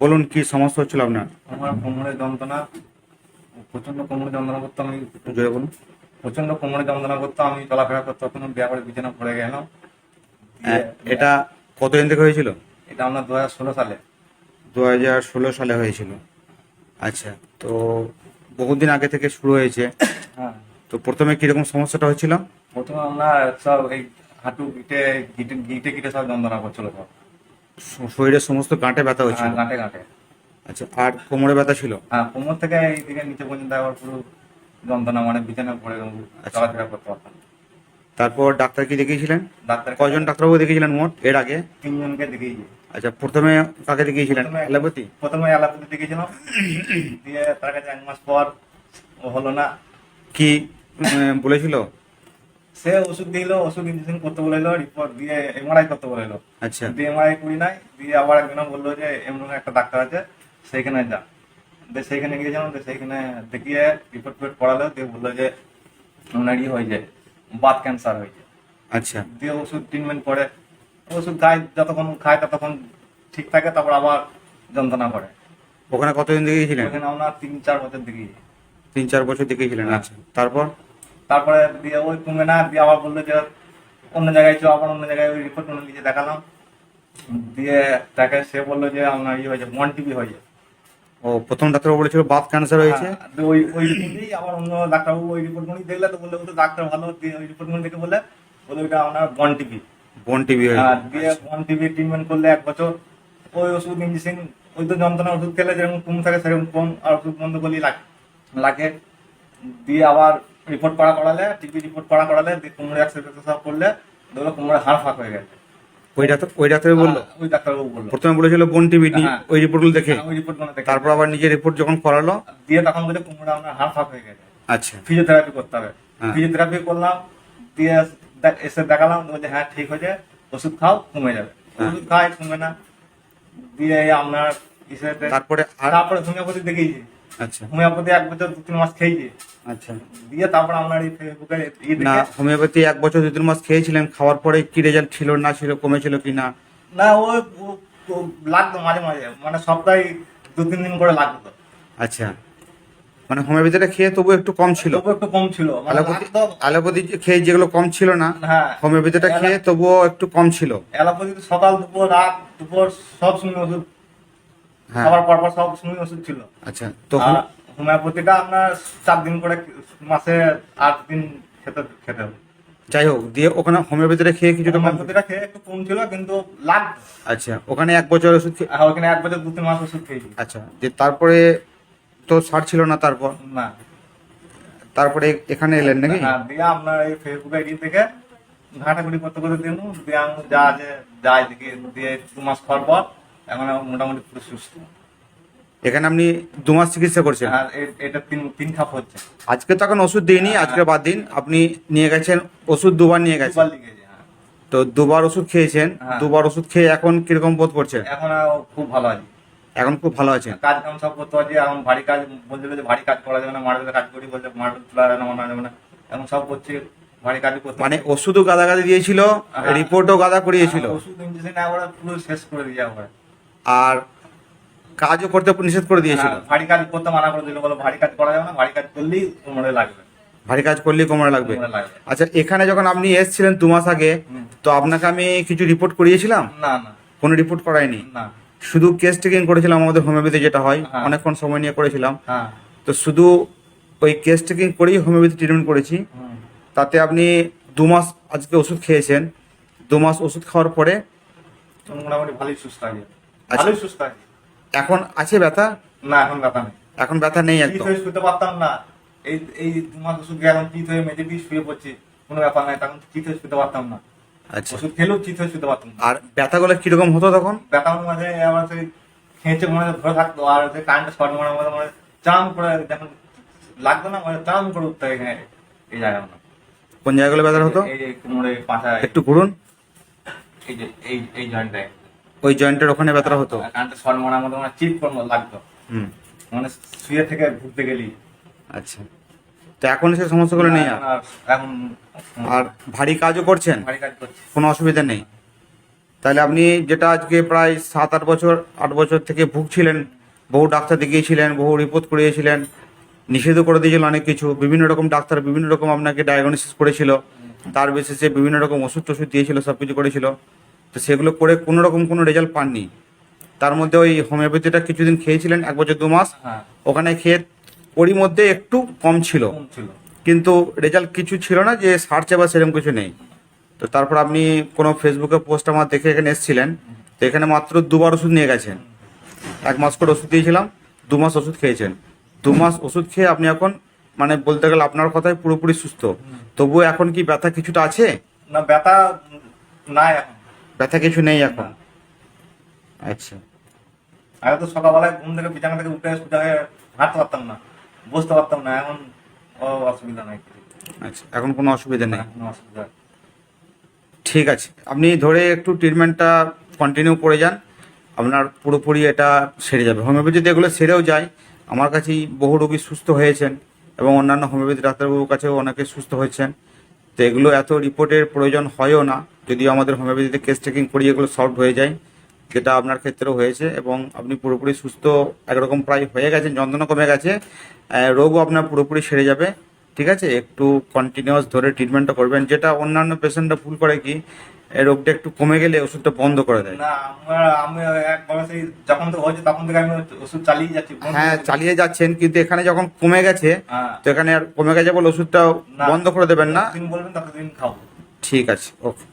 বলুন কি সমস্যা হচ্ছিল আপনার? আমার কোমরে যন্ত্রণা প্রচণ্ড কোমরে যন্ত্রণা করতো আমি জোরে বলুন। প্রচণ্ড কোমরে যন্ত্রণা করতো আমি চলাফেরা করতে তখন বিয়া করে বিছানা পড়ে গেলাম। এটা কতদিন থেকে হয়েছিল? এটা আমরা দু হাজার ষোলো সালে। দু হাজার ষোলো সালে হয়েছিল। আচ্ছা তো বহুদিন আগে থেকে শুরু হয়েছে। হ্যাঁ। তো প্রথমে কীরকম সমস্যাটা হচ্ছিল? প্রথমে আমরা সব এই হাঁটু গিটে গিটে গিটে গিটে সব যন্ত্রণা করছিল সব। শরীরের সমস্ত গাঁটে ব্যথা হ্যাঁ, গাঁটে গাঁটে। আচ্ছা আর কোমরে ব্যথা ছিল? হ্যাঁ কোমর থেকে এইদিকে নিচে পর্যন্ত আবার পুরো যন্ত্রণা মানে বিছানা পড়ে আচ্ছা। চলাফেরা করতে পারতাম তারপর ডাক্তার কি দেখিয়েছিলেন? ডাক্তার কজন ডাক্তারবাবু দেখিয়েছিলেন মোট এর আগে? তিনজনকে দেখিয়েছি। আচ্ছা প্রথমে কাকে দেখিয়েছিলেন? অ্যালোপ্যাথি? প্রথমে অ্যালাপুতে দেখেছিলাম দিয়ে তার কাছে এক মাস পর হলো না। কি বলেছিল? সে ওষুধ দিল ওষুধ ইঞ্জেকশন করতে বলেলো রিপোর্ট দিয়ে এমআরআই করতে বলেলো। আচ্ছা। দিয়ে এমআরআই করি নাই দিয়ে আবার একজন বলল যে এমন একটা ডাক্তার আছে সেইখানে যা। দিয়ে সেইখানে গিয়েছিলাম দিয়ে সেইখানে দেখিয়ে রিপোর্ট ফিপোর্ট করালো দিয়ে বলল যে আপনার ই হয়েছে বাত ক্যান্সার হয়েছে আচ্ছা। দিয়ে ওষুধ ট্রিটমেন্ট করে ওষুধ খায় যতক্ষণ খায় ততক্ষণ ঠিক থাকে তারপর আবার যন্ত্রণা করে। ওখানে কতদিন দেখিয়েছিলেন ওখানে আমরা তিন চার বছর দেখি তিন চার বছর দেখিয়েছিলেন হ্যাঁ। আচ্ছা। তারপর? তারপরে দিয়ে ওই কমে না দিয়ে আবার বলল যে অন্য জায়গায় চো আবার অন্য জায়গায় ওই রিপোর্ট অন্য নিজে দেখালাম। দিয়ে তাকে সে বলল যে আপনার ইয়ে হয়েছে মন টিভি হয়েছে। ও প্রথম ডাক্তারবাবু বলেছিল বাত ক্যান্সার হয়েছে? হ্যাঁ, ওই ওই রিপোর্টেই আবার অন্য ডাক্তারবাবু ওই রিপোর্ট গুলি দেখলে তো বললে ও তো ডাক্তার ভালো দিয়ে ওই রিপোর্ট গুলি দেখে বলে বলে ওইটা আপনার বন টিভি বোন টিভি আর দিয়ে বন টিভি ট্রিটমেন্ট করলে এক বছর। ওই ওষুধ ইঞ্জেকশন ওই তো যন্ত্রণা ওষুধ খেলে যেরকম কম থাকে সেরকম কম আর ওষুধ বন্ধ করলেই লাগে লাগে। দিয়ে আবার রিপোর্ট করা করালে টিভি রিপোর্ট করা করালে কোমরে একসাথে সব করলে দেখল কোমরে হাড় ফাঁক হয়ে গেছে। ওই ডাক্তার ওই বলল? হ্যাঁ, ওই ডাক্তারবাবু বলল। প্রথমে বলেছিল বোন টিভি হ্যাঁ। ওই রিপোর্টগুলো দেখে। ওই রিপোর্ট মানে দেখে। তারপর আবার নিজের রিপোর্ট যখন করালো? দিয়ে তখন বলে কোমরে আপনার হাড় ফাঁক হয়ে গেছে। আচ্ছা। ফিজিওথেরাপি করতে হবে। হ্যাঁ। ফিজিওথেরাপি করলাম দিয়ে এসে দেখালাম বলছে হ্যাঁ ঠিক হয়েছে ওষুধ খাও কমে যাবে। হ্যাঁ। ওষুধ খাই কমে না। দিয়ে আপনার তারপরে আর তারপরে হোমিওপ্যাথি দেখিয়েছি। আচ্ছা। হোমিওপ্যাথি এক বছর দু তিন মাস খেয়েছি আচ্ছা। দিয়ে তারপর আপনার এই ফেসবুকে না হোমিওপ্যাথি এক বছর দু তিন মাস খেয়েছিলেন খাওয়ার পরে কি রেজাল্ট ছিল না ছিল কমেছিল কি না? না ও লাগতো মাঝে মাঝে মানে সপ্তাহে দু তিন দিন করে লাগতো। আচ্ছা। মানে হোমিওপ্যাথিটা খেয়ে তবু একটু কম ছিল? একটু কম ছিল। মানে অ্যালোপ্যাথি অ্যালোপ্যাথি খেয়ে যেগুলো কম ছিল না হ্যাঁ। হোমিওপ্যাথিটা খেয়ে তবুও একটু কম ছিল। অ্যালোপ্যাথি সকাল দুপুর রাত দুপুর সব সময় ওষুধ হ্যাঁ। খাবার পর পর সব সময় ওষুধ ছিল। আচ্ছা তো হোমিওপ্যাথিটা আপনার চার দিন করে মাসে আট দিন খেতে খেতে হবে। যাই হোক দিয়ে ওখানে হোমিওপ্যাথিটা খেয়ে কিছুটা হোমিওপ্যাথিটা খেয়ে একটু কম ছিল কিন্তু আচ্ছা ওখানে এক বছর ওষুধ খেয়ে ওখানে এক বছর দু তিন মাস ওষুধ খেয়েছি। আচ্ছা যে তারপরে তো সার ছিল না তারপর? না। তারপরে এখানে এলেন নাকি? হ্যাঁ দিয়ে আপনার এই ফেসবুক আইডি থেকে ঘাটাঘুটি করতে করতে দিন দিয়ে আমি যা আছে যাই দেখি দিয়ে দু মাস খাওয়ার পর এখন মোটামুটি পুরো সুস্থ। এখানে আপনি দু মাস চিকিৎসা করছেন? আর এ- এটা তিন তিন খাপ হচ্ছে। আজকে তো এখন ওষুধ দিইনি আজকে বাদ দিন। আপনি নিয়ে গেছেন ওষুধ দুবার নিয়ে গেছেন। দুবার লিখেছে হ্যাঁ। তো দুবার ওষুধ খেয়েছেন হ্যাঁ। দুবার ওষুধ খেয়ে এখন কীরকম বোধ করছেন? এখন আর খুব ভালো আছে। এখন খুব ভালো আছেন। কাজ কাম সব করতে পারছি এখন ভারী কাজ বলছিল যে ভারী কাজ করা যাবে না মার্বেলে কাজ করি বলছে মার্বেল তোলা যাবে না যাবে না। এখন সব করছি ভারী কাজ করতে মানে ওষুধও গাদাগাদি দিয়েছিল হ্যাঁ। রিপোর্টও গাদা করিয়েছিল। ওষুধ ইঞ্জেকশন পুরো শেষ করে দিয়ে একবারে। আর কাজও করতে নিষেধ করে দিয়েছিল। ভারী কাজ করতে মানা করে দিল বলো ভারী কাজ করা যাবে না ভারী কাজ করলেই কোমরে লাগবে। ভারী কাজ করলেই কোমরে লাগবে। আচ্ছা এখানে যখন আপনি এসেছিলেন দু মাস আগে তো আপনাকে আমি কিছু রিপোর্ট করিয়েছিলাম? না না। কোনো রিপোর্ট করাইনি? না। শুধু কেস টেকিং করেছিলাম আমাদের হোমিওপ্যাথি যেটা হয় হ্যাঁ। অনেকক্ষণ সময় নিয়ে করেছিলাম। হ্যাঁ। তো শুধু ওই কেস টেকিং করেই হোমিওপ্যাথি ট্রিটমেন্ট করেছি। তাতে আপনি দু মাস আজকে ওষুধ খেয়েছেন। দু মাস ওষুধ খাওয়ার পরে মোটামুটি ভালোই সুস্থ আছে। ভালোই সুস্থ আছে এখন আছে ব্যথা না এখন ব্যথা নেই এখন ব্যথা নেই একদম হয়ে শুতে পারতাম না এই এই দু মাস ওষুধ এখন চিত হয়ে মেঝে দিয়ে শুয়ে পড়ছি কোনো ব্যাপার নাই তখন চিত হয়ে শুতে পারতাম না আচ্ছা ওষুধ খেলেও চিত হয়ে শুতে পারতাম না আর ব্যথাগুলো কীরকম হতো তখন ব্যথার মাঝে আমার সেই খেঁচে মনে হয় ধরে থাকতো আর সেই কারেন্টে শর্ট মারার মধ্যে মানে চাম করে যখন লাগতো না মানে চাম করে উঠতে হয় এই জায়গা কোন জায়গাগুলো ব্যথা হতো এই যে কোমরে পাশায় একটু ঘুরুন এই যে এই এই জয়েন্টটায় ওই জয়েন্টের ওখানে ব্যথা হতো। শর্ট মারার মধ্যে মানে চিপ লাগতো। হুম। মানে শুয়ে থেকে ঘুরতে গেলি। আচ্ছা। তো এখন সেই সমস্যাগুলো নেই আর? এখন আর ভারী কাজও করছেন? ভারী কাজ করছি। কোনো অসুবিধা নেই? তাহলে আপনি যেটা আজকে প্রায় সাত আট বছর আট বছর থেকে ভুগছিলেন বহু ডাক্তার দেখিয়েছিলেন বহু রিপোর্ট করিয়েছিলেন নিষেধও করে দিয়েছিল অনেক কিছু বিভিন্ন রকম ডাক্তার বিভিন্ন রকম আপনাকে ডায়াগনোসিস করেছিল তার বেসিসে বিভিন্ন রকম ওষুধ টষুধ দিয়েছিল সব কিছু করেছিল। তো সেগুলো করে কোনো রকম কোনো রেজাল্ট পাননি। তার মধ্যে ওই হোমিওপ্যাথিটা কিছুদিন খেয়েছিলেন এক বছর দু মাস। হ্যাঁ। ওখানে খেয়ে ওরই মধ্যে একটু কম ছিল। কম ছিল। কিন্তু রেজাল্ট কিছু ছিল না যে সার্চে বা সেরকম কিছু নেই। তো তারপর আপনি কোনো ফেসবুকে পোস্ট আমার দেখে এখানে এসেছিলেন তো এখানে মাত্র দুবার ওষুধ নিয়ে গেছেন। এক মাস করে ওষুধ দিয়েছিলাম দু মাস ওষুধ খেয়েছেন। দু মাস ওষুধ খেয়ে আপনি এখন মানে বলতে গেলে আপনার কথায় পুরোপুরি সুস্থ। তবুও এখন কি ব্যথা কিছুটা আছে? না ব্যথা নাই এখন। ব্যথা কিছু নেই এখন। আচ্ছা। আগে তো সকালবেলায় ঘুম থেকে বিছানা থেকে উঠে সোজা হয়ে হাঁটতে পারতাম না বসতে পারতাম না এখন অসুবিধা নাই। আচ্ছা এখন কোনো অসুবিধা নেই? কোনো অসুবিধা। ঠিক আছে আপনি ধরে একটু ট্রিটমেন্টটা কন্টিনিউ করে যান আপনার পুরোপুরি এটা সেরে যাবে। হোমিওপ্যাথিতে এগুলো সেরেও যায়। আমার কাছেই বহু রোগী সুস্থ হয়েছেন এবং অন্যান্য হোমিওপ্যাথি ডাক্তারবাবুর কাছেও অনেকে সুস্থ হয়েছেন। তো এগুলো এত রিপোর্টের প্রয়োজন হয়ও না, যদিও আমাদের হোমিওপ্যাথিতে কেস টেকিং করিয়ে এগুলো সলভ হয়ে যায়, যেটা আপনার ক্ষেত্রেও হয়েছে এবং আপনি পুরোপুরি সুস্থ, একরকম প্রায় হয়ে গেছেন, যন্ত্রণা কমে গেছে রোগও আপনার পুরোপুরি সেরে যাবে, ঠিক আছে? একটু কন্টিনিউয়াস ধরে ট্রিটমেন্টটা করবেন, যেটা অন্যান্য পেশেন্টরা ভুল করে কি রোগটা একটু কমে গেলে ওষুধটা বন্ধ করে দেয়। না, আমার আমি যখন থেকে হয়েছে তখন থেকে আমি ওষুধ চালিয়ে যাচ্ছি হ্যাঁ চালিয়ে যাচ্ছেন কিন্তু এখানে যখন কমে গেছে হ্যাঁ। তো এখানে আর কমে গেছে বলে ওষুধটা বন্ধ করে দেবেন না? বলবেন ততদিন খাব। ঠিক আছে ওকে।